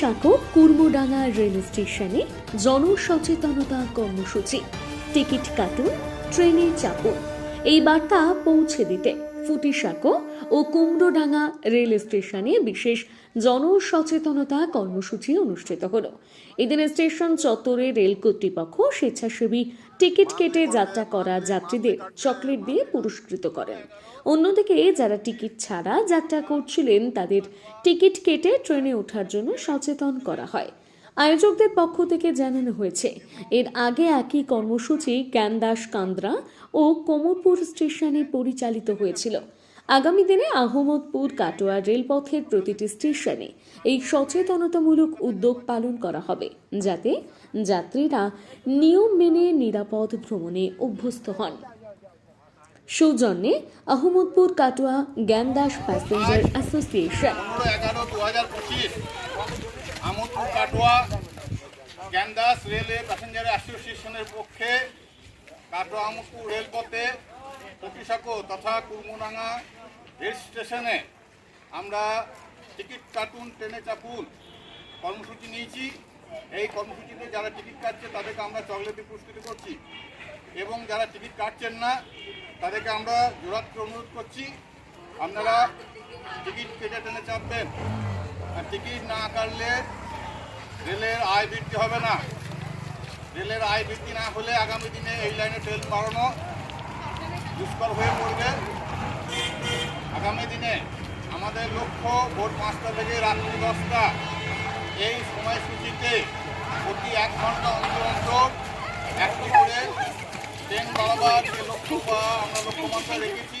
সাঁকো কুর্মডাঙ্গা রেল স্টেশনে জনসচেতনতা কর্মসূচি। টিকিট কাটুন ট্রেনে চাপুন। এই বার্তা পৌঁছে দিতে। ফুটিসাঁকো ও কুমড়োডাঙ্গা রেল স্টেশনে বিশেষ জনসচেতনতা কর্মসূচি অনুষ্ঠিত হলো। এদিন স্টেশন চত্বরে রেল কর্তৃপক্ষ স্বেচ্ছাসেবী টিকিট কেটে যাত্রা করা যাত্রীদের চকলেট দিয়ে পুরস্কৃত করেন। অন্যদিকে যারা টিকিট ছাড়া যাত্রা করছিলেন, তাদের টিকিট কেটে ট্রেনে ওঠার জন্য সচেতন করা হয়। আয়োজকদের পক্ষ থেকে জানানো হয়েছে, এর আগে একই কর্মসূচি জ্ঞানদাস কান্দ্রা ও কোমরপুর স্টেশনে পরিচালিত হয়েছিল। আগামী দিনে আহমদপুর কাটোয়া রেলপথের প্রতিটি স্টেশনে এই সচেতনতামূলক উদ্যোগ পালন করা হবে, যাতে যাত্রীরা নিয়ম মেনে নিরাপদ ভ্রমণে অভ্যস্ত হন। সৌজন্যে আহমদপুর কাটোয়া জ্ঞানদাস প্যাসেঞ্জার অ্যাসোসিয়েশন। কাটোয়া ক্যান্দাস রেলে প্যাসেঞ্জার অ্যাসোসিয়েশনের পক্ষে কাটোয়া আমোদপুর রেলপথে কপিসাকো তথা কুরমুনাঙ্গা রেল স্টেশনে আমরা টিকিট কাটুন, ট্রেনে চাপুন কর্মসূচি নিয়েছি। এই কর্মসূচিতে যারা টিকিট কাটছে তাদেরকে আমরা চকলেট পুরস্কৃত করছি এবং যারা টিকিট কাটছেন না, তাদেরকে আমরা জোরাত্র অনুরোধ করছি, আপনারা টিকিট কেটে ট্রেনে চাপবেন। আর টিকিট না কাটলে রেলের আয় বৃদ্ধি হবে না। রেলের আয় বৃদ্ধি না হলে আগামী দিনে এই লাইনে ট্রেন বাড়ানো দুষ্কর হয়ে পড়বে। আগামী দিনে আমাদের লক্ষ্য ভোর পাঁচটা থেকে রাত্রি দশটা। এই সময়সূচিতে প্রতি এক ঘণ্টা অন্তর অন্তর একটি করে ট্রেন বাড়াবার যে লক্ষ্য বা আমরা লক্ষ্যমাত্রা রেখেছি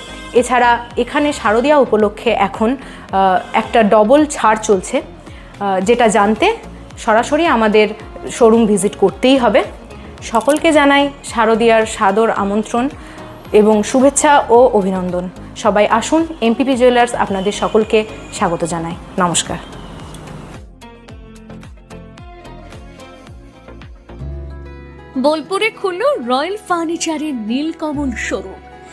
এছাড়া এখানে শারদীয়া উপলক্ষে এখন একটা ডবল ছাড় চলছে যেটা জানতে সরাসরি আমাদের শোরুম ভিজিট করতেই হবে। সকলকে জানাই শারদীয়ার সাদর আমন্ত্রণ এবং শুভেচ্ছা ও অভিনন্দন। সবাই আসুন এমপিপি জুয়েলার্স আপনাদের সকলকে স্বাগত জানাই। নমস্কার। বোলপুরে খুলল রয়্যাল ফার্নিচারের নীলকমল শোরুম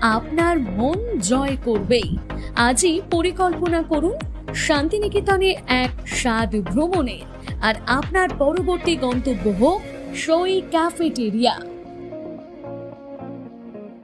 আপনার মন জয় করবেই। আজই পরিকল্পনা করুন শান্তিনিকেতনে এক স্বাদ ভ্রমণের। আর আপনার পরবর্তী গন্তব্য হোক সই ক্যাফেটেরিয়া।